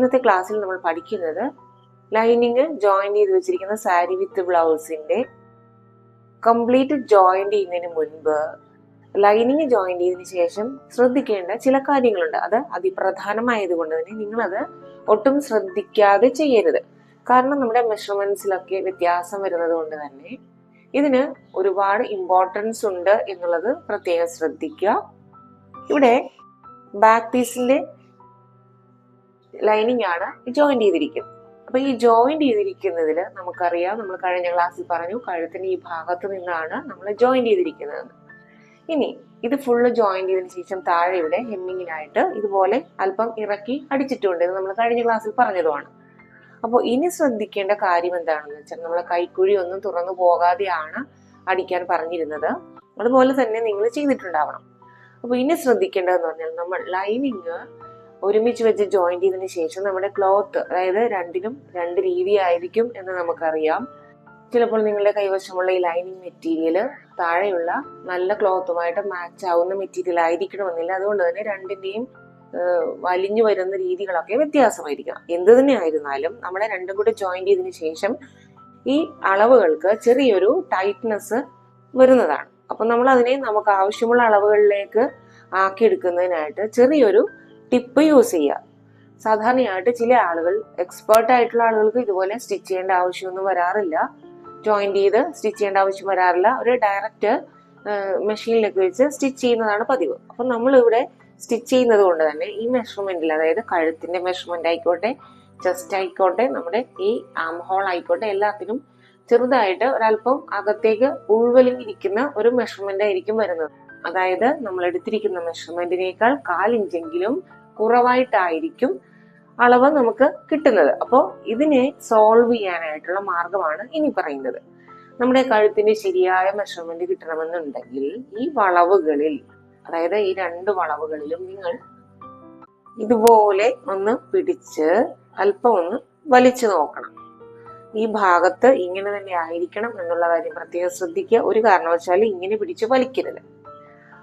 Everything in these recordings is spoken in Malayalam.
ഇന്നത്തെ ക്ലാസ്സിൽ നമ്മൾ പഠിക്കുന്നത് ലൈനിങ് ജോയിൻ ചെയ്ത് വെച്ചിരിക്കുന്ന സാരി വിത്ത് ബ്ലൗസിന്റെ കംപ്ലീറ്റ് ജോയിൻ ചെയ്യുന്നതിന് മുൻപ് ലൈനിങ് ജോയിൻ ചെയ്തതിനു ശേഷം ശ്രദ്ധിക്കേണ്ട ചില കാര്യങ്ങളുണ്ട്. അത് അതിപ്രധാനമായതുകൊണ്ട് തന്നെ നിങ്ങളത് ഒട്ടും ശ്രദ്ധിക്കാതെ ചെയ്യരുത്. കാരണം നമ്മുടെ മെഷർമെന്റ്സിലൊക്കെ വ്യത്യാസം വരുന്നത് കൊണ്ട് തന്നെ ഇതിന് ഒരുപാട് ഇമ്പോർട്ടൻസ് ഉണ്ട് എന്നുള്ളത് പ്രത്യേകം ശ്രദ്ധിക്കുക. ഇവിടെ ബാക്ക് പീസിന്റെ ലൈനിങ് ആണ് ജോയിൻ ചെയ്തിരിക്കുന്നത്. അപ്പൊ ഈ ജോയിൻ ചെയ്തിരിക്കുന്നതിൽ നമുക്കറിയാം നമ്മൾ കഴിഞ്ഞ ക്ലാസ്സിൽ പറഞ്ഞു കഴുത്തിന് ഈ ഭാഗത്ത് നിന്നാണ് നമ്മൾ ജോയിൻ ചെയ്തിരിക്കുന്നത്. ഇനി ഇത് ഫുള്ള് ജോയിൻ ചെയ്തതിനു ശേഷം താഴെ ഇവിടെ ഹെമ്മിങ്ങിനായിട്ട് ഇതുപോലെ അല്പം ഇറക്കി അടിച്ചിട്ടുണ്ട് ഇത് നമ്മൾ കഴിഞ്ഞ ക്ലാസ്സിൽ പറഞ്ഞതുമാണ്. അപ്പോൾ ഇനി ശ്രദ്ധിക്കേണ്ട കാര്യം എന്താണെന്ന് വെച്ചാൽ നമ്മളെ കൈക്കുഴി ഒന്നും തുറന്നു പോകാതെയാണ് അടിക്കാൻ പറഞ്ഞിരുന്നത്. അതുപോലെ തന്നെ നിങ്ങൾ ചെയ്തിട്ടുണ്ടാവണം. അപ്പോൾ ഇനി ശ്രദ്ധിക്കേണ്ടതെന്ന് പറഞ്ഞാൽ നമ്മൾ ലൈനിങ് ഒരുമിച്ച് വെച്ച് ജോയിൻ ചെയ്തതിന് ശേഷം നമ്മുടെ ക്ലോത്ത് അതായത് രണ്ടിനും രണ്ട് രീതി ആയിരിക്കും എന്ന് നമുക്കറിയാം. ചിലപ്പോൾ നിങ്ങളുടെ കൈവശമുള്ള ഈ ലൈനിങ് മെറ്റീരിയൽ താഴെയുള്ള നല്ല ക്ലോത്തുമായിട്ട് മാച്ച് ആവുന്ന മെറ്റീരിയൽ ആയിരിക്കണമെന്നില്ല. അതുകൊണ്ട് തന്നെ രണ്ടിന്റെയും വലിഞ്ഞു വരുന്ന രീതികളൊക്കെ വ്യത്യാസമായിരിക്കാം എന്ത് തന്നെ ആയിരുന്നാലും നമ്മളെ രണ്ടും കൂടി ജോയിൻ ചെയ്തതിന് ശേഷം ഈ അളവുകൾക്ക് ചെറിയൊരു ടൈറ്റ്നെസ് വരുന്നതാണ്. അപ്പൊ നമ്മൾ അതിനെ നമുക്ക് ആവശ്യമുള്ള അളവുകളിലേക്ക് ആക്കിയെടുക്കുന്നതിനായിട്ട് ചെറിയൊരു ടിപ്പ് യൂസ് ചെയ്യുക. സാധാരണയായിട്ട് ചില ആളുകൾ എക്സ്പേർട്ട് ആയിട്ടുള്ള ആളുകൾക്ക് ഇതുപോലെ സ്റ്റിച്ച് ചെയ്യേണ്ട ആവശ്യമൊന്നും വരാറില്ല. ജോയിന്റ് ചെയ്ത് സ്റ്റിച്ച് ചെയ്യേണ്ട ആവശ്യം വരാറില്ല. ഒരു ഡയറക്റ്റ് മെഷീനിലേക്ക് വെച്ച് സ്റ്റിച്ച് ചെയ്യുന്നതാണ് പതിവ്. അപ്പം നമ്മൾ ഇവിടെ സ്റ്റിച്ച് ചെയ്യുന്നത് കൊണ്ട് തന്നെ ഈ മെഷർമെന്റിൽ അതായത് കഴുത്തിന്റെ മെഷർമെന്റ് ആയിക്കോട്ടെ ചെസ്റ്റ് ആയിക്കോട്ടെ നമ്മുടെ ഈ ആം ഹോൾ ആയിക്കോട്ടെ എല്ലാത്തിനും ചെറുതായിട്ട് ഒരല്പം അകത്തേക്ക് ഉൾവലിഞ്ഞിരിക്കുന്ന ഒരു മെഷർമെന്റ് ആയിരിക്കും വരുന്നത്. അതായത് നമ്മൾ എടുത്തിരിക്കുന്ന മെഷർമെന്റിനേക്കാൾ കാലിഞ്ചെങ്കിലും കുറവായിട്ടായിരിക്കും അളവ് നമുക്ക് കിട്ടുന്നത്. അപ്പോൾ ഇതിനെ സോൾവ് ചെയ്യാനായിട്ടുള്ള മാർഗമാണ് ഇനി പറയുന്നത്. നമ്മുടെ കഴുത്തിന്റെ ശരിയായ മെഷർമെന്റ് കിട്ടണമെന്നുണ്ടെങ്കിൽ ഈ വളവുകളിൽ അതായത് ഈ രണ്ട് വളവുകളിലും നിങ്ങൾ ഇതുപോലെ ഒന്ന് പിടിച്ച് അല്പം ഒന്ന് വലിച്ചു നോക്കണം. ഈ ഭാഗത്ത് ഇങ്ങനെ തന്നെ ആയിരിക്കണം എന്നുള്ള കാര്യം പ്രത്യേകം ശ്രദ്ധിക്കുക. ഒരു കാരണവശാലും ഇങ്ങനെ പിടിച്ച് വലിക്കരുത്.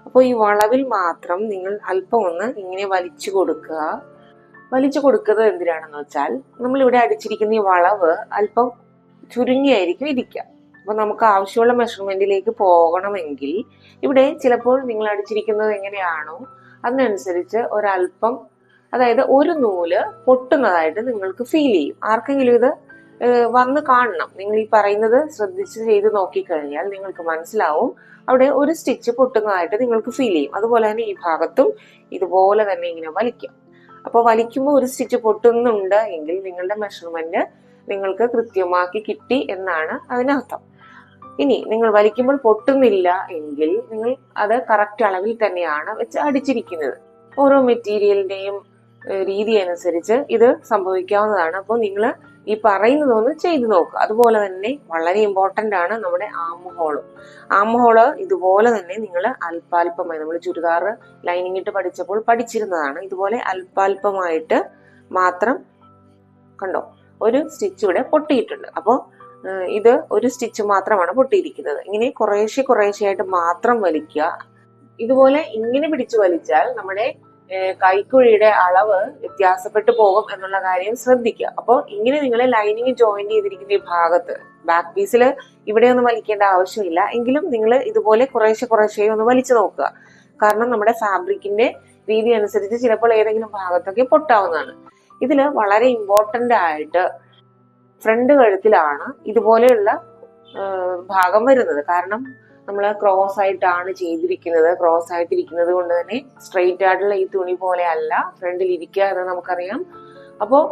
അപ്പോൾ ഈ വളവിൽ മാത്രം നിങ്ങൾ അല്പം ഒന്ന് ഇങ്ങനെ വലിച്ചു കൊടുക്കുക. വലിച്ചു കൊടുക്കുന്നത് എന്തിനാണെന്ന് വെച്ചാൽ നമ്മളിവിടെ അടിച്ചിരിക്കുന്ന ഈ വളവ് അല്പം ചുരുങ്ങിയായിരിക്കും ഇരിക്കുക. അപ്പോൾ നമുക്ക് ആവശ്യമുള്ള മെഷർമെന്റിലേക്ക് പോകണമെങ്കിൽ ഇവിടെ ചിലപ്പോൾ നിങ്ങൾ അടിച്ചിരിക്കുന്നത് എങ്ങനെയാണോ അതിനനുസരിച്ച് ഒരല്പം അതായത് ഒരു നൂൽ പൊട്ടുന്നതായിട്ട് നിങ്ങൾക്ക് ഫീൽ ചെയ്യും. ആർക്കെങ്കിലും ഇത് വന്ന് കാണണം. നിങ്ങൾ ഈ പറയുന്നത് ശ്രദ്ധിച്ച് ചെയ്ത് നോക്കിക്കഴിഞ്ഞാൽ നിങ്ങൾക്ക് മനസ്സിലാവും. അവിടെ ഒരു സ്റ്റിച്ച് പൊട്ടുന്നതായിട്ട് നിങ്ങൾക്ക് ഫീൽ ചെയ്യും. അതുപോലെ തന്നെ ഈ ഭാഗത്തും ഇതുപോലെ തന്നെ ഇങ്ങനെ വലിക്കും. അപ്പോൾ വലിക്കുമ്പോൾ ഒരു സ്റ്റിച്ച് പൊട്ടുന്നുണ്ട് എങ്കിൽ നിങ്ങളുടെ മെഷർമെന്റ് നിങ്ങൾക്ക് കൃത്യമാക്കി കിട്ടി എന്നാണ് അതിനർത്ഥം. ഇനി നിങ്ങൾ വലിക്കുമ്പോൾ പൊട്ടുന്നില്ല എങ്കിൽ നിങ്ങൾ അത് കറക്റ്റ് അളവിൽ തന്നെയാണ് വെച്ച് അടിച്ചിരിക്കുന്നത്. ഓരോ മെറ്റീരിയലിന്റെയും രീതി അനുസരിച്ച് ഇത് സംഭവിക്കാവുന്നതാണ്. അപ്പോൾ നിങ്ങൾ ഈ പറയുന്നതൊന്ന് ചെയ്തു നോക്കുക. അതുപോലെ തന്നെ വളരെ ഇമ്പോർട്ടന്റ് ആണ് നമ്മുടെ ആം ഹോളും ആം ഇതുപോലെ തന്നെ നിങ്ങൾ അല്പാൽപമായി നമ്മൾ ചുരിദാർ ലൈനിങ് ഇട്ട് പഠിച്ചപ്പോൾ പഠിച്ചിരുന്നതാണ്. ഇതുപോലെ അല്പാൽപമായിട്ട് മാത്രം കണ്ടോ ഒരു സ്റ്റിച്ച് ഇവിടെ പൊട്ടിയിട്ടുണ്ട്. അപ്പോൾ ഇത് ഒരു സ്റ്റിച്ച് മാത്രമാണ് പൊട്ടിയിരിക്കുന്നത്. ഇങ്ങനെ കുറേശ്ശെ കുറേശ്ശെയായിട്ട് മാത്രം വലിക്കുക. ഇതുപോലെ ഇങ്ങനെ പിടിച്ചു വലിച്ചാൽ നമ്മുടെ കൈക്കുഴിയുടെ അളവ് വ്യത്യാസപ്പെട്ടു പോകും എന്നുള്ള കാര്യം ശ്രദ്ധിക്കുക. അപ്പോൾ ഇങ്ങനെ നിങ്ങൾ ലൈനിങ് ജോയിൻ ചെയ്തിരിക്കുന്ന ഈ ഭാഗത്ത് ബാക്ക് പീസിൽ ഇവിടെ ഒന്നും വലിക്കേണ്ട ആവശ്യമില്ല. എങ്കിലും നിങ്ങൾ ഇതുപോലെ കുറേശ്ശെ കുറേശ്ശെ ഒന്ന് വലിച്ചു നോക്കുക. കാരണം നമ്മുടെ ഫാബ്രിക്കിന്റെ രീതി അനുസരിച്ച് ചിലപ്പോൾ ഏതെങ്കിലും ഭാഗത്തൊക്കെ പൊട്ടാവുന്നതാണ്. ഇതിൽ വളരെ ഇമ്പോർട്ടന്റ് ആയിട്ട് ഫ്രണ്ട് കഴുത്തിലാണ് ഇതുപോലെയുള്ള ഭാഗം വരുന്നത്. കാരണം നമ്മൾ ക്രോസ് ആയിട്ടാണ് ചെയ്തിരിക്കുന്നത്. ക്രോസ് ആയിട്ടിരിക്കുന്നത് കൊണ്ട് തന്നെ സ്ട്രെയിറ്റ് ആയിട്ടുള്ള ഈ തുണി പോലെ അല്ല ഫ്രണ്ടിൽ ഇരിക്കുക എന്ന് നമുക്കറിയാം. അപ്പോൾ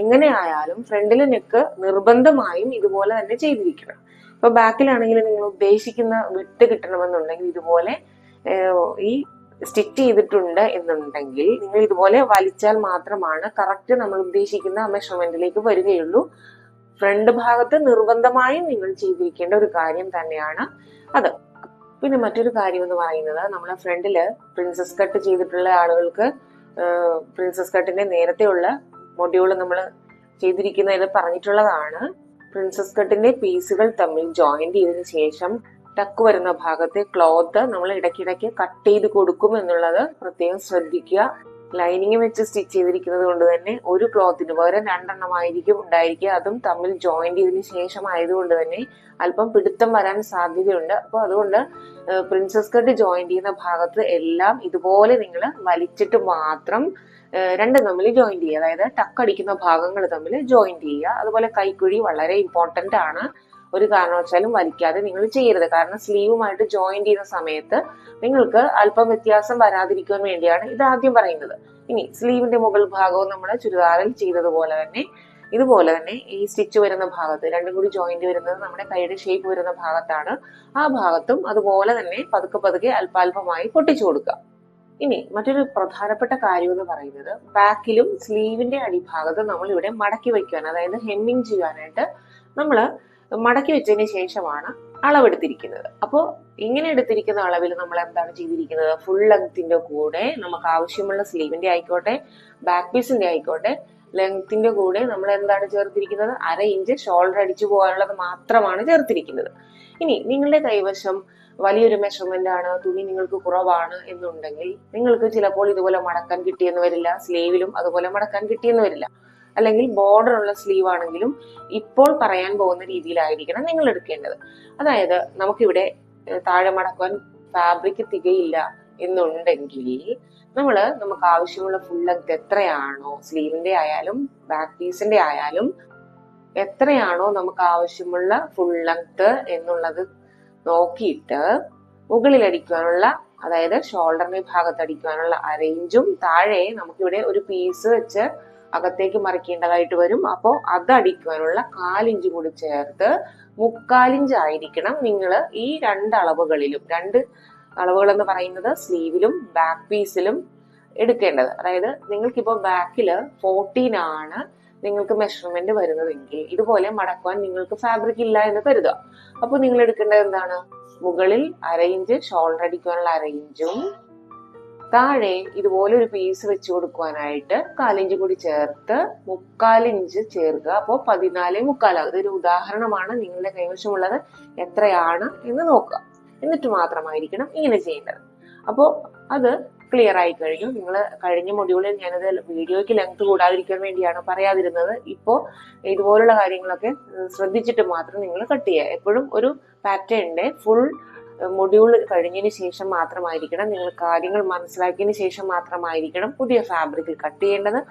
എങ്ങനെ ആയാലും ഫ്രണ്ടിൽ നെക്ക് നിർബന്ധമായും ഇതുപോലെ തന്നെ ചെയ്തിരിക്കണം. ഇപ്പൊ ബാക്കിലാണെങ്കിൽ നിങ്ങൾ ഉദ്ദേശിക്കുന്ന വിട്ട് കിട്ടണമെന്നുണ്ടെങ്കിൽ ഇതുപോലെ ഈ സ്റ്റിച്ച് ചെയ്തിട്ടുണ്ട് എന്നുണ്ടെങ്കിൽ നിങ്ങൾ ഇതുപോലെ വലിച്ചാൽ മാത്രമാണ് കറക്റ്റ് നമ്മൾ ഉദ്ദേശിക്കുന്ന മെഷർമെന്റിലേക്ക് വരികയുള്ളൂ. ഫ്രണ്ട് ഭാഗത്ത് നിർബന്ധമായും നിങ്ങൾ ചെയ്തിരിക്കേണ്ട ഒരു കാര്യം തന്നെയാണ് അത്. പിന്നെ മറ്റൊരു കാര്യം എന്ന് പറയുന്നത് നമ്മളെ ഫ്രണ്ടിൽ പ്രിൻസസ് കട്ട് ചെയ്തിട്ടുള്ള ആളുകൾക്ക് പ്രിൻസസ് കട്ടിന്റെ നേരത്തെയുള്ള മൊഡ്യൂൾ നമ്മൾ ചെയ്തിരിക്കുന്നതിൽ പറഞ്ഞിട്ടുള്ളതാണ്. പ്രിൻസസ് കട്ടിന്റെ പീസുകൾ തമ്മിൽ ജോയിന്റ് ചെയ്തതിനു ശേഷം ടക്ക് വരുന്ന ഭാഗത്തെ ക്ലോത്ത് നമ്മൾ ഇടയ്ക്കിടയ്ക്ക് കട്ട് ചെയ്ത് കൊടുക്കും എന്നുള്ളത് പ്രത്യേകം ശ്രദ്ധിക്കുക. ലൈനിങ് വെച്ച് സ്റ്റിച്ച് ചെയ്തിരിക്കുന്നത് കൊണ്ട് തന്നെ ഒരു ക്ലോത്തിന് പകരം രണ്ടെണ്ണമായിരിക്കും ഉണ്ടായിരിക്കുക. അതും തമ്മിൽ ജോയിന്റ് ചെയ്തതിന് ശേഷം ആയതുകൊണ്ട് തന്നെ അല്പം പിടുത്തം വരാൻ സാധ്യതയുണ്ട്. അപ്പോൾ അതുകൊണ്ട് പ്രിൻസസ് കട്ട് ജോയിൻ ചെയ്യുന്ന ഭാഗത്ത് എല്ലാം ഇതുപോലെ നിങ്ങൾ വലിച്ചിട്ട് മാത്രം രണ്ടും തമ്മിൽ ജോയിൻ ചെയ്യുക. അതായത് ടക്കടിക്കുന്ന ഭാഗങ്ങൾ തമ്മിൽ ജോയിൻ ചെയ്യുക. അതുപോലെ കൈക്കുഴി വളരെ ഇമ്പോർട്ടന്റ് ആണ്. ഒരു കാരണവശാലും വലിക്കാതെ നിങ്ങൾ ചെയ്യരുത്. കാരണം സ്ലീവുമായിട്ട് ജോയിൻ ചെയ്യുന്ന സമയത്ത് നിങ്ങൾക്ക് അല്പം വ്യത്യാസം വരാതിരിക്കാൻ വേണ്ടിയാണ് ഇത് ആദ്യം പറയുന്നത്. ഇനി സ്ലീവിന്റെ മുകൾ ഭാഗവും നമ്മൾ ചുരിദാറിൽ ചെയ്തതുപോലെ തന്നെ ഇതുപോലെ തന്നെ ഈ സ്റ്റിച്ച് വരുന്ന ഭാഗത്ത് രണ്ടും കൂടി ജോയിന്റ് വരുന്നത് നമ്മുടെ കൈയുടെ ഷേപ്പ് വരുന്ന ഭാഗത്താണ്. ആ ഭാഗത്തും അതുപോലെ തന്നെ പതുക്കെ പതുക്കെ അല്പാൽപമായി പൊട്ടിച്ചു കൊടുക്കുക. ഇനി മറ്റൊരു പ്രധാനപ്പെട്ട കാര്യം എന്ന് പറയുന്നത് ബാക്കിലും സ്ലീവിന്റെ അടിഭാഗത്ത് നമ്മൾ ഇവിടെ മടക്കി വയ്ക്കുവാൻ അതായത് ഹെമ്മിങ് ചെയ്യാനായിട്ട് നമ്മൾ മടക്കി വെച്ചതിന് ശേഷമാണ് അളവെടുത്തിരിക്കുന്നത്. അപ്പോൾ ഇങ്ങനെ എടുത്തിരിക്കുന്ന അളവിൽ നമ്മൾ എന്താണ് ചെയ്തിരിക്കുന്നത്? ഫുൾ ലെങ്ത്തിന്റെ കൂടെ നമുക്ക് ആവശ്യമുള്ള സ്ലീവിന്റെ ആയിക്കോട്ടെ ബാക്ക് പീസിന്റെ ആയിക്കോട്ടെ ലെങ്ത്തിന്റെ കൂടെ നമ്മൾ എന്താണ് ചേർത്തിരിക്കുന്നത്? അര ഇഞ്ച് ഷോൾഡർ അടിച്ചു പോകാനുള്ളത് മാത്രമാണ് ചേർത്തിരിക്കുന്നത്. ഇനി നിങ്ങളുടെ കൈവശം വലിയൊരു മെഷർമെന്റ് ആണ് തുണി നിങ്ങൾക്ക് കുറവാണ് എന്നുണ്ടെങ്കിൽ നിങ്ങൾക്ക് ചിലപ്പോൾ ഇതുപോലെ മടക്കാൻ കിട്ടിയെന്ന് വരില്ല സ്ലീവിലും അതുപോലെ മടക്കാൻ കിട്ടിയെന്ന് വരില്ല. അല്ലെങ്കിൽ ബോർഡർ ഉള്ള സ്ലീവ് ആണെങ്കിലും ഇപ്പോൾ പറയാൻ പോകുന്ന രീതിയിലായിരിക്കണം നിങ്ങൾ എടുക്കേണ്ടത്. അതായത് നമുക്കിവിടെ താഴെ മടക്കുവാൻ ഫാബ്രിക് തികയില്ല എന്നുണ്ടെങ്കിൽ നമ്മൾ നമുക്ക് ആവശ്യമുള്ള ഫുൾ ലെങ്ത് എത്രയാണോ സ്ലീവിന്റെ ആയാലും ബാക്ക് പീസിന്റെ ആയാലും എത്രയാണോ നമുക്ക് ആവശ്യമുള്ള ഫുൾ ലെങ്ത് എന്നുള്ളത് നോക്കിയിട്ട് മുകളിൽ അടിക്കുവാനുള്ള അതായത് ഷോൾഡറിന്റെ ഭാഗത്ത് അടിക്കുവാനുള്ള അറേഞ്ചും താഴെ നമുക്കിവിടെ ഒരു പീസ് വെച്ച് അകത്തേക്ക് മറിക്കേണ്ടതായിട്ട് വരും. അപ്പോൾ അത് അടിക്കുവാനുള്ള കാലിഞ്ച് കൂടി ചേർത്ത് മുക്കാലിഞ്ച് ആയിരിക്കണം നിങ്ങൾ ഈ രണ്ട് അളവുകളിലും രണ്ട് അളവുകൾ എന്ന് പറയുന്നത് സ്ലീവിലും ബാക്ക് പീസിലും എടുക്കേണ്ടത്. അതായത് നിങ്ങൾക്കിപ്പോൾ ബാക്കിൽ ഫോർട്ടീൻ ആണ് നിങ്ങൾക്ക് മെഷർമെന്റ് വരുന്നതെങ്കിൽ ഇതുപോലെ മടക്കുവാൻ നിങ്ങൾക്ക് ഫാബ്രിക് ഇല്ല എന്ന് കരുതുക. അപ്പോൾ നിങ്ങൾ എടുക്കേണ്ടത് എന്താണ്? മുകളിൽ അര ഇഞ്ച് ഷോൾഡർ അടിക്കുവാനുള്ള അര ഇഞ്ചും താഴെ ഇതുപോലെ ഒരു പീസ് വെച്ച് കൊടുക്കുവാനായിട്ട് കാലിഞ്ച് കൂടി ചേർത്ത് മുക്കാലിഞ്ച് ചേർക്കുക. അപ്പോൾ പതിനാല് മുക്കാലാകും ഇതൊരു ഉദാഹരണമാണ്. നിങ്ങളുടെ കൈവശമുള്ളത് എത്രയാണ് എന്ന് നോക്കുക. എന്നിട്ട് മാത്രമായിരിക്കണം ഇങ്ങനെ ചെയ്യേണ്ടത്. അപ്പോൾ അത് ക്ലിയർ ആയി കഴിഞ്ഞു. നിങ്ങൾ കഴിഞ്ഞ മൊഡ്യൂളിൽ ഞാനത് വീഡിയോയ്ക്ക് ലെങ്ത് കൂടാതിരിക്കാൻ വേണ്ടിയാണ് പറയാതിരുന്നത്. ഇപ്പോൾ ഇതുപോലുള്ള കാര്യങ്ങളൊക്കെ ശ്രദ്ധിച്ചിട്ട് മാത്രം നിങ്ങൾ കട്ട് ചെയ്യുക. എപ്പോഴും ഒരു പാറ്റേണിന്റെ ഫുൾ മൊഡ്യൂൾ കഴിഞ്ഞതിന് ശേഷം മാത്രമായിരിക്കണം. നിങ്ങൾ കാര്യങ്ങൾ മനസ്സിലാക്കിയതിന് ശേഷം മാത്രമായിരിക്കണം പുതിയ ഫാബ്രിക് കട്ട് ചെയ്യേണ്ടത്.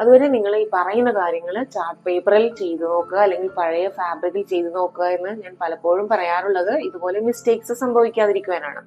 അതുവരെ നിങ്ങൾ ഈ പറയുന്ന കാര്യങ്ങൾ ചാർട്ട് പേപ്പറിൽ ചെയ്തു നോക്കുക അല്ലെങ്കിൽ പഴയ ഫാബ്രിക്കിൽ ചെയ്തു നോക്കുക എന്ന് ഞാൻ പലപ്പോഴും പറയാറുള്ളത്. ഇതുപോലെ മിസ്റ്റേക്സ് സംഭവിക്കാതിരിക്കുവാനാണ്.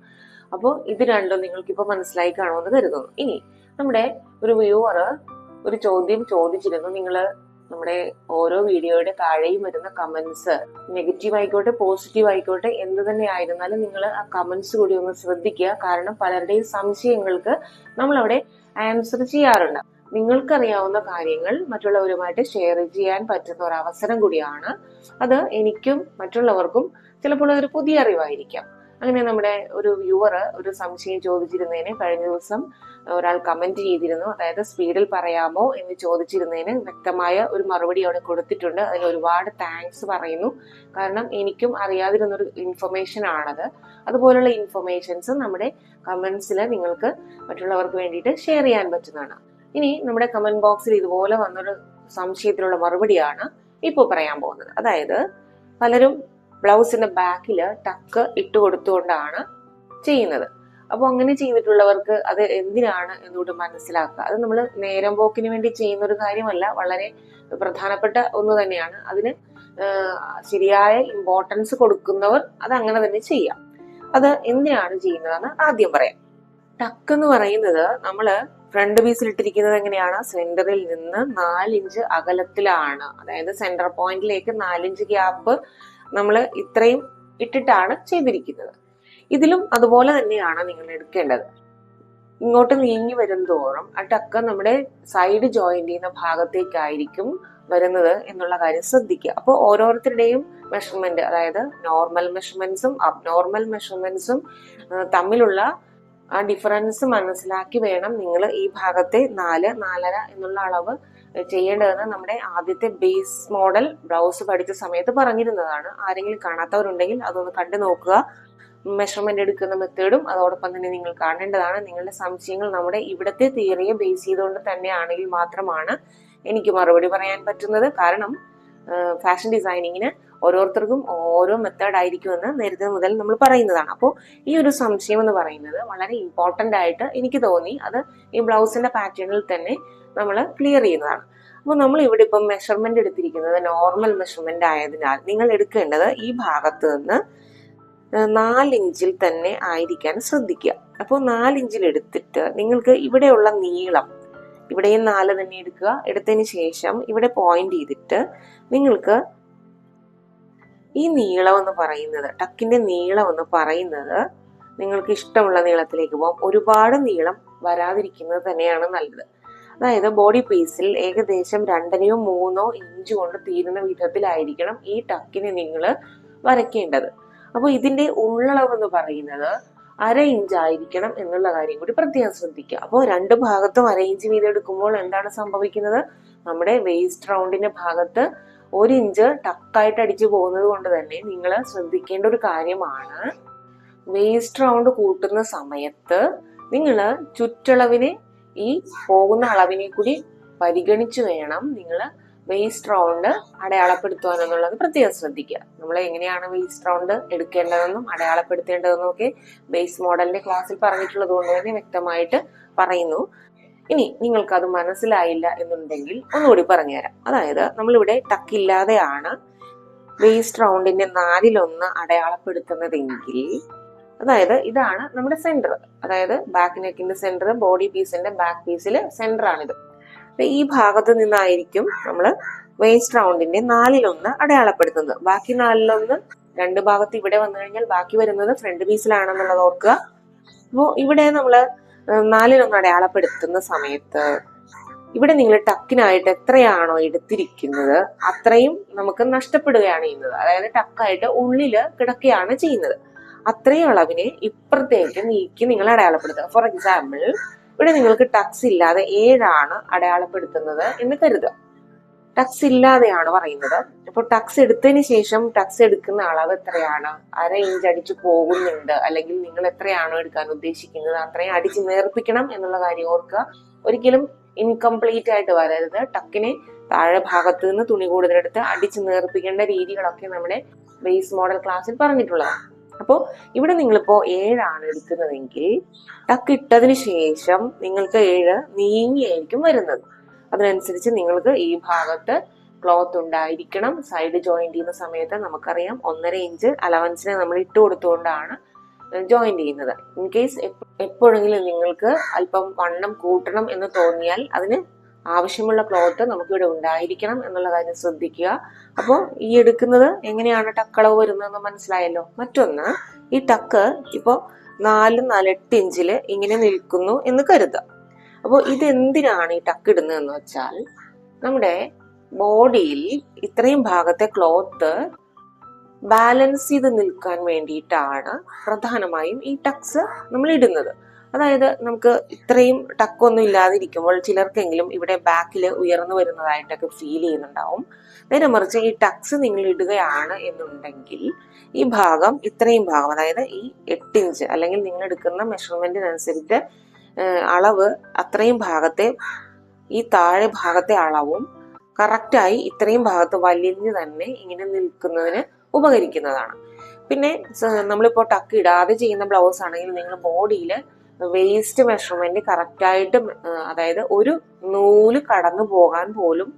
അപ്പോൾ ഇത് രണ്ടും നിങ്ങൾക്കിപ്പോൾ മനസ്സിലായി കാണുമെന്ന് കരുതുന്നു. ഇനി നമ്മുടെ ഒരു വ്യൂവർ ഒരു ചോദ്യം ചോദിച്ചിരുന്നു. നിങ്ങൾ നമ്മുടെ ഓരോ വീഡിയോയുടെ താഴെയും വരുന്ന കമന്റ്സ് നെഗറ്റീവ് ആയിക്കോട്ടെ പോസിറ്റീവ് ആയിക്കോട്ടെ എന്ത് തന്നെ ആയിരുന്നാലും നിങ്ങൾ ആ കമന്റ്സ് കൂടി ഒന്ന് ശ്രദ്ധിക്കുക. കാരണം പലരുടെയും സംശയങ്ങൾക്ക് നമ്മൾ അവിടെ ആൻസർ ചെയ്യാറുണ്ട്. നിങ്ങൾക്കറിയാവുന്ന കാര്യങ്ങൾ മറ്റുള്ളവരുമായിട്ട് ഷെയർ ചെയ്യാൻ പറ്റുന്ന ഒരു അവസരം കൂടിയാണ്. അത് എനിക്കും മറ്റുള്ളവർക്കും ചിലപ്പോൾ അതൊരു പുതിയ അറിവായിരിക്കാം. അങ്ങനെ നമ്മുടെ ഒരു വ്യൂവർ ഒരു സംശയം ചോദിച്ചിരുന്നതിന് കഴിഞ്ഞ ദിവസം ഒരാൾ കമന്റ് ചെയ്തിരുന്നു. അതായത് സ്പീഡിൽ പറയാമോ എന്ന് ചോദിച്ചിരുന്നതിന് വ്യക്തമായ ഒരു മറുപടി അവിടെ കൊടുത്തിട്ടുണ്ട്. അതിന് ഒരുപാട് താങ്ക്സ് പറയുന്നു. കാരണം എനിക്കും അറിയാതിരുന്നൊരു ഇൻഫർമേഷൻ ആണത്. അതുപോലുള്ള ഇൻഫർമേഷൻസ് നമ്മുടെ കമൻസിൽ നിങ്ങൾക്ക് മറ്റുള്ളവർക്ക് വേണ്ടിയിട്ട് ഷെയർ ചെയ്യാൻ പറ്റുന്നതാണ്. ഇനി നമ്മുടെ കമന്റ് ബോക്സിൽ ഇതുപോലെ വന്നൊരു സംശയത്തിനുള്ള മറുപടിയാണ് ഇപ്പോൾ പറയാൻ പോകുന്നത്. അതായത് പലരും ബ്ലൗസിന്റെ ബാക്കിൽ ടക്ക് ഇട്ട് കൊടുത്തുകൊണ്ടാണ് ചെയ്യുന്നത്. അപ്പോൾ അങ്ങനെ ചെയ്തിട്ടുള്ളവർക്ക് അത് എന്തിനാണ് എന്നുകൊണ്ട് മനസ്സിലാക്കുക. അത് നമ്മൾ നേരം പോക്കിന് വേണ്ടി ചെയ്യുന്ന ഒരു കാര്യമല്ല വളരെ പ്രധാനപ്പെട്ട ഒന്ന് തന്നെയാണ്. അതിന് ശരിയായ ഇമ്പോർട്ടൻസ് കൊടുക്കുന്നവർ അത് അങ്ങനെ തന്നെ ചെയ്യാം. അത് എന്തിനാണ് ചെയ്യുന്നതെന്ന് ആദ്യം പറയാം. ടക്ക് എന്ന് പറയുന്നത് നമ്മൾ ഫ്രണ്ട് പീസിൽ ഇട്ടിരിക്കുന്നത് എങ്ങനെയാണ്? സെന്ററിൽ നിന്ന് നാലിഞ്ച് അകലത്തിലാണ്. അതായത് സെന്റർ പോയിന്റിലേക്ക് നാലിഞ്ച് ഗ്യാപ്പ് നമ്മൾ ഇത്രയും ഇട്ടിട്ടാണ് ചെയ്തിരിക്കുന്നത്. ഇതിലും അതുപോലെ തന്നെയാണ് നിങ്ങൾ എടുക്കേണ്ടത്. ഇങ്ങോട്ട് നീങ്ങി വരും തോറും ആ ടക്ക് നമ്മുടെ സൈഡ് ജോയിന്റ് ചെയ്യുന്ന ഭാഗത്തേക്കായിരിക്കും വരുന്നത് എന്നുള്ള കാര്യം ശ്രദ്ധിക്കുക. അപ്പോൾ ഓരോരുത്തരുടെയും മെഷർമെന്റ് അതായത് നോർമൽ മെഷർമെന്റ്സും അബ്നോർമൽ മെഷർമെന്റ്സും തമ്മിലുള്ള ആ ഡിഫറൻസ് മനസ്സിലാക്കി വേണം നിങ്ങൾ ഈ ഭാഗത്തെ നാല് നാലര എന്നുള്ള അളവ് ചെയ്യേണ്ടതെന്ന് നമ്മുടെ ആദ്യത്തെ ബേസ് മോഡൽ ബ്ലൗസ് പഠിച്ച സമയത്ത് പറഞ്ഞിരുന്നതാണ്. ആരെങ്കിലും കാണാത്തവരുണ്ടെങ്കിൽ അതൊന്ന് കണ്ടു നോക്കുക. മെഷർമെന്റ് എടുക്കുന്ന മെത്തേഡും അതോടൊപ്പം തന്നെ നിങ്ങൾ കാണേണ്ടതാണ്. നിങ്ങളുടെ സംശയങ്ങൾ നമ്മുടെ ഇവിടുത്തെ തിയറിയെ ബേസ് ചെയ്തുകൊണ്ട് തന്നെയാണെങ്കിൽ മാത്രമാണ് എനിക്ക് മറുപടി പറയാൻ പറ്റുന്നത്. കാരണം ഫാഷൻ ഡിസൈനിങ്ങിന് ഓരോരുത്തർക്കും ഓരോ മെത്തേഡ് ആയിരിക്കുമെന്ന് നേരത്തെ മുതൽ നമ്മൾ പറയുന്നതാണ്. അപ്പോൾ ഈ ഒരു സംശയം എന്ന് പറയുന്നത് വളരെ ഇമ്പോർട്ടന്റ് ആയിട്ട് എനിക്ക് തോന്നി. അത് ഈ ബ്ലൗസിന്റെ പാറ്റേണിൽ തന്നെ നമ്മൾ ക്ലിയർ ചെയ്യുന്നതാണ്. അപ്പോൾ നമ്മൾ ഇവിടെ ഇപ്പം മെഷർമെന്റ് എടുത്തിരിക്കുന്നത് നോർമൽ മെഷർമെന്റ് ആയതിനാൽ നിങ്ങൾ എടുക്കേണ്ടത് ഈ ഭാഗത്ത് നിന്ന് നാലിഞ്ചിൽ തന്നെ ആയിരിക്കാൻ ശ്രദ്ധിക്കുക. അപ്പോൾ നാലിഞ്ചിൽ എടുത്തിട്ട് നിങ്ങൾക്ക് ഇവിടെയുള്ള നീളം ഇവിടെയും നാല് തന്നെ എടുക്കുക. എടുത്തതിന് ശേഷം ഇവിടെ പോയിന്റ് ചെയ്തിട്ട് നിങ്ങൾക്ക് ഈ നീളം എന്ന് പറയുന്നത് ടക്കിന്റെ നീളം എന്ന് പറയുന്നത് നിങ്ങൾക്ക് ഇഷ്ടമുള്ള നീളത്തിലേക്ക് പോകാം. ഒരുപാട് നീളം വരാതിരിക്കുന്നത് തന്നെയാണ് നല്ലത്. അതായത് ബോഡി പീസിൽ ഏകദേശം രണ്ടരയോ മൂന്നോ ഇഞ്ച് കൊണ്ട് തീരുന്ന വിധത്തിലായിരിക്കണം ഈ ടക്കിനെ നിങ്ങൾ വരയ്ക്കേണ്ടത്. അപ്പോൾ ഇതിന്റെ ഉള്ളളവ് എന്ന് പറയുന്നത് അര ഇഞ്ച് ആയിരിക്കണം എന്നുള്ള കാര്യം കൂടി പ്രത്യേകം ശ്രദ്ധിക്കുക. അപ്പോൾ രണ്ട് ഭാഗത്തും അര ഇഞ്ച് വീതം എടുക്കുമ്പോൾ എന്താണ് സംഭവിക്കുന്നത്? നമ്മുടെ വേസ്റ്റ് റൗണ്ടിന്റെ ഭാഗത്ത് ഒരു ഇഞ്ച് ടക്കായിട്ട് അടിച്ചു പോകുന്നത് കൊണ്ട് തന്നെ നിങ്ങൾ ശ്രദ്ധിക്കേണ്ട ഒരു കാര്യമാണ്. വേസ്റ്റ് റൗണ്ട് കൂട്ടുന്ന സമയത്ത് നിങ്ങൾ ചുറ്റളവിനെ ഈ പോകുന്ന അളവിനെ കൂടി പരിഗണിച്ചു വേണം നിങ്ങൾ വേസ്റ്റ് റൗണ്ട് അടയാളപ്പെടുത്തുവാൻ എന്നുള്ളത് പ്രത്യേകം ശ്രദ്ധിക്കുക. നമ്മൾ എങ്ങനെയാണ് വേസ്റ്റ് റൗണ്ട് എടുക്കേണ്ടതെന്നും അടയാളപ്പെടുത്തേണ്ടതെന്നും ഒക്കെ ബേസ് മോഡലിന്റെ ക്ലാസ്സിൽ പറഞ്ഞിട്ടുള്ളത് കൊണ്ട് തന്നെ വ്യക്തമായിട്ട് പറയുന്നു. ഇനി നിങ്ങൾക്ക് അത് മനസ്സിലായില്ല എന്നുണ്ടെങ്കിൽ ഒന്നുകൂടി പറഞ്ഞുതരാം. അതായത് നമ്മളിവിടെ ടക്കില്ലാതെയാണ് വേസ്റ്റ് റൗണ്ടിന്റെ നാലിലൊന്ന് അടയാളപ്പെടുത്തുന്നതെങ്കിൽ അതായത് ഇതാണ് നമ്മുടെ സെന്റർ അതായത് ബാക്ക് നെക്കിന്റെ സെന്റർ ബോഡി പീസിന്റെ ബാക്ക് പീസിൽ സെന്റർ ആണിത്. അപ്പൊ ഈ ഭാഗത്ത് നിന്നായിരിക്കും നമ്മൾ വേസ്റ്റ് റൗണ്ടിന്റെ നാലിലൊന്ന് അടയാളപ്പെടുത്തുന്നത്. ബാക്കി നാലിലൊന്ന് രണ്ട് ഭാഗത്ത് ഇവിടെ വന്നു കഴിഞ്ഞാൽ ബാക്കി വരുന്നത് ഫ്രണ്ട് പീസിലാണെന്നുള്ളത് ഓർക്കുക. അപ്പോൾ ഇവിടെ നമ്മൾ നാലിലൊന്ന് അടയാളപ്പെടുത്തുന്ന സമയത്ത് ഇവിടെ നിങ്ങൾ ടക്കിനായിട്ട് എത്രയാണോ എടുത്തിരിക്കുന്നത് അത്രയും നമുക്ക് നഷ്ടപ്പെടുകയാണ് ചെയ്യുന്നത്. അതായത് ടക്കായിട്ട് ഉള്ളിൽ കിടക്കുകയാണ് ചെയ്യുന്നത്. അത്രയും അളവിനെ ഇപ്പുറത്തേക്ക് നീക്കി നിങ്ങൾ അടയാളപ്പെടുത്തുക. ഫോർ എക്സാമ്പിൾ ഇവിടെ നിങ്ങൾക്ക് ടക്സ് ഇല്ലാതെ ഏഴാണ് അടയാളപ്പെടുത്തുന്നത് എന്ന് കരുതുക. ടക്സ് ഇല്ലാതെയാണ് പറയുന്നത്. അപ്പോൾ ടക്സ് എടുത്തതിന് ശേഷം ടക്സ് എടുക്കുന്ന അളവ് എത്രയാണ്? അര ഇഞ്ച് അടിച്ചു പോകുന്നുണ്ട്. അല്ലെങ്കിൽ നിങ്ങൾ എത്രയാണോ എടുക്കാൻ ഉദ്ദേശിക്കുന്നത്? അത്രയും അടിച്ച് നേർപ്പിക്കണം എന്നുള്ള കാര്യം ഓർക്കുക. ഒരിക്കലും ഇൻകംപ്ലീറ്റ് ആയിട്ട് വരരുത്. ടക്കിനെ താഴെ ഭാഗത്ത് നിന്ന് തുണി കൂടുതലെടുത്ത് അടിച്ച് നേർപ്പിക്കേണ്ട രീതികളൊക്കെ നമ്മുടെ ബേസ് മോഡൽ ക്ലാസ്സിൽ പറഞ്ഞിട്ടുള്ളതാണ്. അപ്പോൾ ഇവിടെ നിങ്ങളിപ്പോൾ ഏഴാണ് എടുക്കുന്നതെങ്കിൽ ടക്ക് ഇട്ടതിന് ശേഷം നിങ്ങൾക്ക് ഏഴ് നീങ്ങിയായിരിക്കും വരുന്നത്. അതിനനുസരിച്ച് നിങ്ങൾക്ക് ഈ ഭാഗത്ത് ക്ലോത്ത് ഉണ്ടായിരിക്കണം. സൈഡ് ജോയിന്റ് ചെയ്യുന്ന സമയത്ത് നമുക്കറിയാം ഒന്നര ഇഞ്ച് അലവൻസിനെ നമ്മൾ ഇട്ട് കൊടുത്തുകൊണ്ടാണ് ജോയിൻ ചെയ്യുന്നത്. ഇൻ കേസ് എപ്പോഴെങ്കിലും നിങ്ങൾക്ക് അല്പം വണ്ണം കൂട്ടണം എന്ന് തോന്നിയാൽ അതിന് ആവശ്യമുള്ള ക്ലോത്ത് നമുക്കിവിടെ ഉണ്ടായിരിക്കണം എന്നുള്ള കാര്യം ശ്രദ്ധിക്കുക. അപ്പോൾ ഈ എടുക്കുന്നത് എങ്ങനെയാണ് ടക്കളവ് വരുന്നതെന്ന് മനസ്സിലായല്ലോ? മറ്റൊന്ന് ഈ ടക്ക് ഇപ്പോൾ നാല് നാലെട്ട് ഇഞ്ചിൽ ഇങ്ങനെ നിൽക്കുന്നു എന്ന് കരുതുക. അപ്പോൾ ഇതെന്തിനാണ് ഈ ടക്ക് ഇടുന്നതെന്ന് വെച്ചാൽ നമ്മുടെ ബോഡിയിൽ ഇത്രയും ഭാഗത്തെ ക്ലോത്ത് ബാലൻസ് ചെയ്ത് നിൽക്കാൻ വേണ്ടിയിട്ടാണ് പ്രധാനമായും ഈ ടക്സ് നമ്മൾ ഇടുന്നത്. അതായത് നമുക്ക് ഇത്രയും ടക്കൊന്നും ഇല്ലാതിരിക്കുമ്പോൾ ചിലർക്കെങ്കിലും ഇവിടെ ബാക്കിൽ ഉയർന്നു വരുന്നതായിട്ടൊക്കെ ഫീൽ ചെയ്യുന്നുണ്ടാവും. നേരെ മറിച്ച് ഈ ടക്സ് നിങ്ങൾ ഇടുകയാണ് എന്നുണ്ടെങ്കിൽ ഈ ഭാഗം ഇത്രയും ഭാഗം അതായത് ഈ എട്ട് ഇഞ്ച് അല്ലെങ്കിൽ നിങ്ങൾ എടുക്കുന്ന മെഷർമെന്റിനനുസരിച്ച് അളവ് അത്രയും ഭാഗത്തെ ഈ താഴെ ഭാഗത്തെ അളവും കറക്റ്റായി ഇത്രയും ഭാഗത്ത് വലിഞ്ഞ് തന്നെ ഇങ്ങനെ നിൽക്കുന്നതിന് ഉപകരിക്കുന്നതാണ്. പിന്നെ നമ്മളിപ്പോൾ ടക്ക് ഇടാതെ ചെയ്യുന്ന ബ്ലൗസ് ആണെങ്കിൽ നിങ്ങൾ ബോഡിയിൽ വേസ്റ്റ് മെഷർമെന്റ് കറക്റ്റായിട്ട് അതായത് ഒരു നൂൽ കടന്നു പോകാൻ പോലും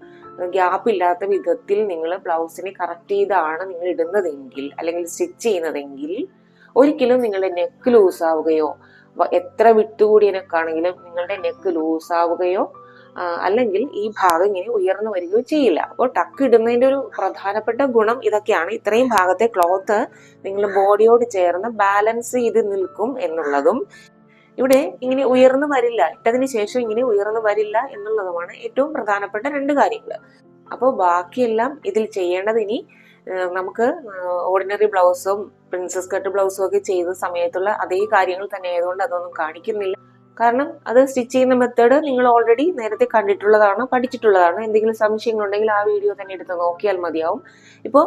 ഗ്യാപ്പ് ഇല്ലാത്ത വിധത്തിൽ നിങ്ങൾ ബ്ലൗസിനെ കറക്റ്റ് ചെയ്താണ് നിങ്ങൾ ഇടുന്നതെങ്കിൽ അല്ലെങ്കിൽ സ്റ്റിച്ച് ചെയ്യുന്നതെങ്കിൽ ഒരിക്കലും നിങ്ങളുടെ നെക്ക് ലൂസ് ആവുകയോ എത്ര വിട്ടുകൂടിയ നെക്കാണെങ്കിലും നിങ്ങളുടെ നെക്ക് ലൂസ് ആവുകയോ അല്ലെങ്കിൽ ഈ ഭാഗം ഇങ്ങനെ ഉയർന്നു വരികയോ ചെയ്യില്ല. അപ്പോൾ ടക്ക് ഇടുന്നതിന്റെ ഒരു പ്രധാനപ്പെട്ട ഗുണം ഇതൊക്കെയാണ്. ഇത്രയും ഭാഗത്തെ ക്ലോത്ത് നിങ്ങൾ ബോഡിയോട് ചേർന്ന് ബാലൻസ് ചെയ്ത് നിൽക്കും എന്നുള്ളതും. ഇവിടെ ഇങ്ങനെ ഉയർന്നു വരില്ല. ഇട്ടതിന് ശേഷം ഇങ്ങനെ ഉയർന്നു വരില്ല എന്നുള്ളതുമാണ് ഏറ്റവും പ്രധാനപ്പെട്ട രണ്ട് കാര്യങ്ങൾ. അപ്പോൾ ബാക്കിയെല്ലാം ഇതിൽ ചെയ്യേണ്ടത് ഇനി നമുക്ക് ഓർഡിനറി ബ്ലൗസും പ്രിൻസസ് കട്ട് ബ്ലൗസും ഒക്കെ ചെയ്ത സമയത്തുള്ള അതേ കാര്യങ്ങൾ തന്നെ ആയതുകൊണ്ട് അതൊന്നും കാണിക്കുന്നില്ല. കാരണം അത് സ്റ്റിച്ച് ചെയ്യുന്ന മെത്തേഡ് നിങ്ങൾ ഓൾറെഡി നേരത്തെ കണ്ടിട്ടുള്ളതാണ് പഠിച്ചിട്ടുള്ളതാണ്. എന്തെങ്കിലും സംശയങ്ങളുണ്ടെങ്കിൽ ആ വീഡിയോ തന്നെ എടുത്ത് നോക്കിയാൽ മതിയാവും. ഇപ്പോൾ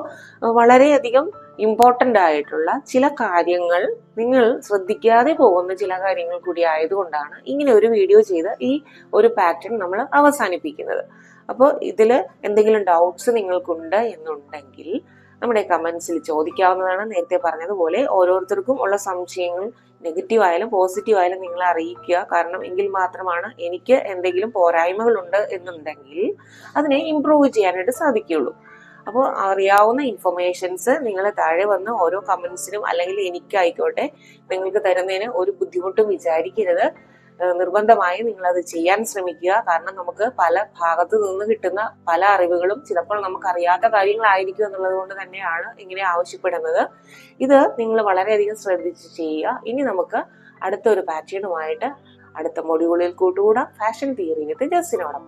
വളരെയധികം ഇമ്പോർട്ടന്റ് ആയിട്ടുള്ള ചില കാര്യങ്ങൾ നിങ്ങൾ ശ്രദ്ധിക്കാതെ പോകുന്ന ചില കാര്യങ്ങൾ കൂടി ആയതുകൊണ്ടാണ് ഇങ്ങനെ ഒരു വീഡിയോ ചെയ്ത് ഈ ഒരു പാറ്റേൺ നമ്മൾ അവസാനിപ്പിക്കുന്നത്. അപ്പോൾ ഇതിൽ എന്തെങ്കിലും ഡൗട്ട്സ് നിങ്ങൾക്കുണ്ട് എന്നുണ്ടെങ്കിൽ നമ്മുടെ കമൻസിൽ ചോദിക്കാവുന്നതാണ്. നേരത്തെ പറഞ്ഞതുപോലെ ഓരോരുത്തർക്കും ഉള്ള സംശയങ്ങൾ നെഗറ്റീവ് ആയാലും പോസിറ്റീവ് ആയാലും നിങ്ങളെ അറിയിക്കുക. കാരണം എങ്കിൽ മാത്രമാണ് എനിക്ക് എന്തെങ്കിലും പോരായ്മകളുണ്ട് എന്നുണ്ടെങ്കിൽ അതിനെ ഇമ്പ്രൂവ് ചെയ്യാനായിട്ട് സാധിക്കുകയുള്ളൂ. അപ്പോൾ അറിയാവുന്ന ഇൻഫർമേഷൻസ് നിങ്ങൾ താഴെ വന്ന് ഓരോ കമൻസിനും അല്ലെങ്കിൽ എനിക്കായിക്കോട്ടെ നിങ്ങൾക്ക് തരുന്നതിന് ഒരു ബുദ്ധിമുട്ടും വിചാരിക്കരുത്. നിർബന്ധമായും നിങ്ങൾ അത് ചെയ്യാൻ ശ്രമിക്കുക. കാരണം നമുക്ക് പല ഭാഗത്തു നിന്ന് കിട്ടുന്ന പല അറിവുകളും ചിലപ്പോൾ നമുക്ക് അറിയാത്ത കാര്യങ്ങളായിരിക്കും എന്നുള്ളത് കൊണ്ട് തന്നെയാണ് ഇങ്ങനെ ആവശ്യപ്പെടുന്നത്. ഇത് നിങ്ങൾ വളരെയധികം ശ്രദ്ധിച്ച് ചെയ്യുക. ഇനി നമുക്ക് അടുത്ത ഒരു പാറ്റേണുമായിട്ട് അടുത്ത മൊഡ്യൂളിൽ കൂട്ടുകൂടാം. ഫാഷൻ തിയറി വിത്ത് ജസ്റ്റിനോടൊപ്പം